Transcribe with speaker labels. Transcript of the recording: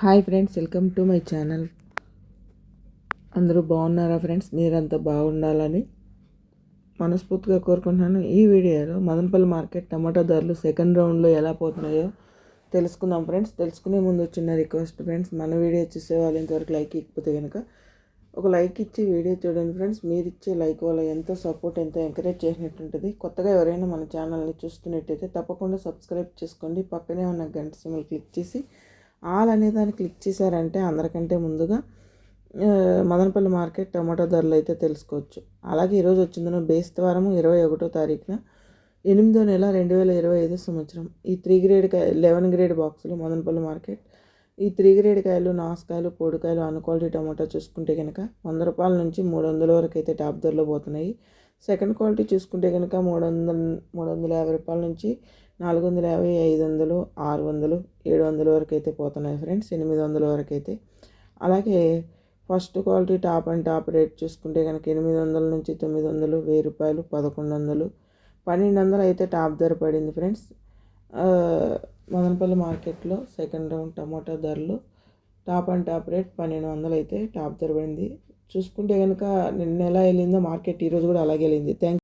Speaker 1: Hi friends welcome to my channel. అందరూ బాగున్నారా friends? మీరంతా బాగుండాలని మనస్ఫూర్తిగా కోరుకుంటున్నాను. ఈ వీడియోలో మదనపల్లి మార్కెట్ టమాటా ధరలు సెకండ్ రౌండ్లో ఎలా పోతున్నాయో తెలుసుకుందాం ఫ్రెండ్స్. తెలుసుకునే ముందు చిన్న రిక్వెస్ట్ ఫ్రెండ్స్. మన వీడియో చూసే వాళ్ళు ఇంతవరకు లైక్ ఇకపోతే కనుక ఒక లైక్ ఇచ్చి వీడియో చూడండి ఫ్రెండ్స్. మీరు ఇచ్చే లైక్ వల్ల ఎంతో సపోర్ట్ ఎంతో ఎంకరేజ్ చేసినట్టు ఉంటుంది. కొత్తగా ఎవరైనా మన ఛానల్ని చూస్తున్నట్టయితే తప్పకుండా సబ్స్క్రైబ్ చేసుకోండి. పక్కనే ఉన్న గంట సింబల్ క్లిక్ చేసి ఆల్ అనే దాన్ని క్లిక్ చేశారంటే అందరికంటే ముందుగా మదనపల్లి మార్కెట్ టమాటో ధరలు అయితే తెలుసుకోవచ్చు. అలాగే ఈరోజు వచ్చిందన్న బేస్తవారము ఇరవై ఒకటో తారీఖున ఎనిమిదో నెల రెండు వేల ఇరవై ఐదు సంవత్సరం. ఈ త్రీ గ్రేడ్ కాయ లెవెన్ గ్రేడ్ బాక్సులు మదనపల్లి మార్కెట్. ఈ త్రీ గ్రేడ్ కాయలు నాసుకాయలు పొడికాయలు అన్ క్వాలిటీ టమాటా చూసుకుంటే కనుక వంద రూపాయల నుంచి మూడు వందల వరకు అయితే టాప్ ధరలో పోతున్నాయి. సెకండ్ క్వాలిటీ చూసుకుంటే కనుక మూడు వందల మూడు వందల యాభై రూపాయల నుంచి నాలుగు వందల యాభై ఐదు వందలు ఆరు వందలు ఏడు వందల వరకు అయితే పోతున్నాయి ఫ్రెండ్స్ ఎనిమిది వందల వరకు అయితే అలాగే first quality top and top rate చూసుకుంటే కనుక ఎనిమిది వందల నుంచి తొమ్మిది వందలు వెయ్యి రూపాయలు పదకొండు వందలు పన్నెండు వందలు అయితే టాప్ ధర పడింది ఫ్రెండ్స్. మదనపల్లి మార్కెట్లో సెకండ్ రౌండ్ టమాటా ధరలు టాప్ అండ్ టాప్ రేట్ పన్నెండు వందలు అయితే టాప్ ధర పడింది. చూసుకుంటే కనుక నిన్న ఎలా వెళ్ళిందో మార్కెట్ ఈరోజు కూడా అలాగే వెళ్ళింది. థ్యాంక్